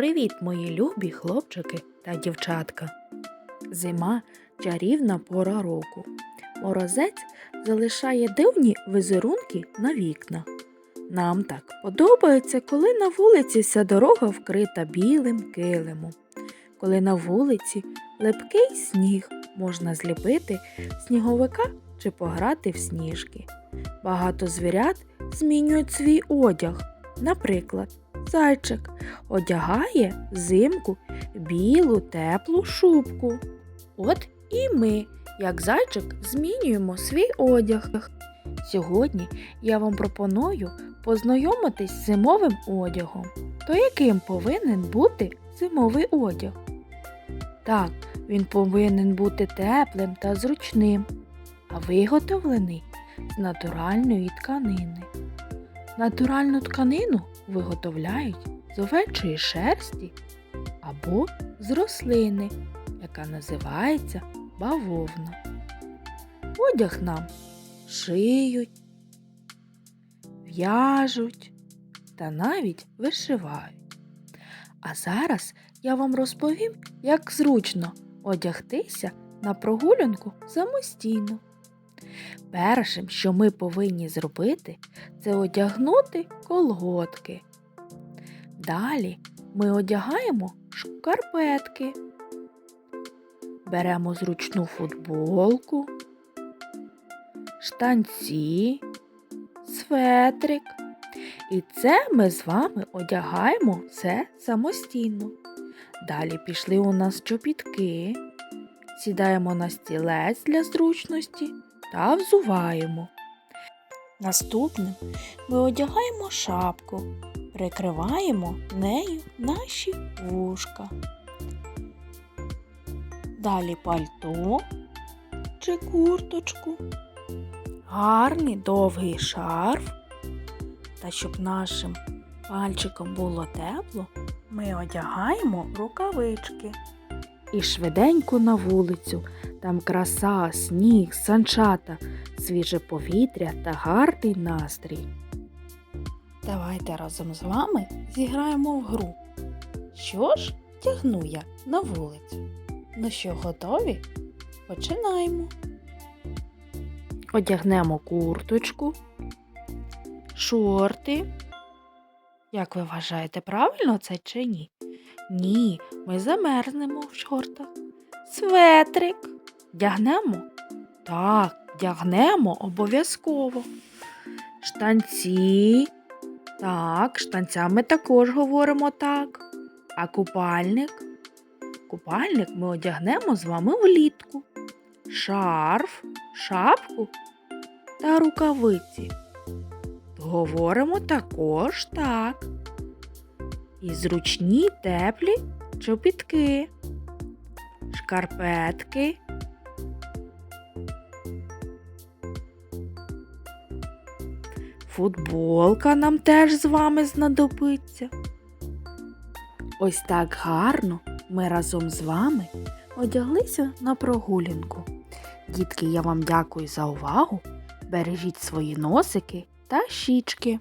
Привіт, мої любі хлопчики та дівчатка. Зима чарівна пора року. Морозець залишає дивні візерунки на вікнах. Нам так подобається, коли на вулиці вся дорога вкрита білим килимом. Коли на вулиці липкий сніг можна зліпити сніговика чи пограти в сніжки. Багато звірят змінюють свій одяг. Наприклад, зайчик одягає взимку білу теплу шубку. От і ми, як зайчик, змінюємо свій одяг. Сьогодні я вам пропоную познайомитись з зимовим одягом. То яким повинен бути зимовий одяг? Так, він повинен бути теплим та зручним, а виготовлений з натуральної тканини. Натуральну тканину виготовляють з овечої шерсті або з рослини, яка називається бавовна. Одяг нам шиють, в'яжуть та навіть вишивають. А зараз я вам розповім, як зручно одягтися на прогулянку самостійно. Першим, що ми повинні зробити, це одягнути колготки. Далі ми одягаємо шкарпетки. Беремо зручну футболку, штанці, светрик. І це ми з вами одягаємо все самостійно. Далі пішли у нас чобітки, сідаємо на стілець для зручності та взуваємо. Наступним ми одягаємо шапку, прикриваємо нею наші вушка. Далі пальто чи курточку, гарний довгий шарф. Та щоб нашим пальчиком було тепло, ми одягаємо рукавички. І швиденько на вулицю. Там краса, сніг, санчата, свіже повітря та гарний настрій. Давайте разом з вами зіграємо в гру. Що ж тягну я на вулицю? Ну що, готові? Починаємо. Одягнемо курточку, шорти. Як ви вважаєте, правильно це чи ні? Ні, ми замерзнемо в шортах. Светрик. Дягнемо? Так, дягнемо обов'язково. Штанці. Так, штанцями також говоримо так. А купальник? Купальник ми одягнемо з вами влітку. Шарф, шапку та рукавиці. Говоримо також так. І зручні теплі чобітки, шкарпетки. Футболка нам теж з вами знадобиться. Ось так гарно ми разом з вами одяглися на прогулянку. Дітки, я вам дякую за увагу. Бережіть свої носики та щічки.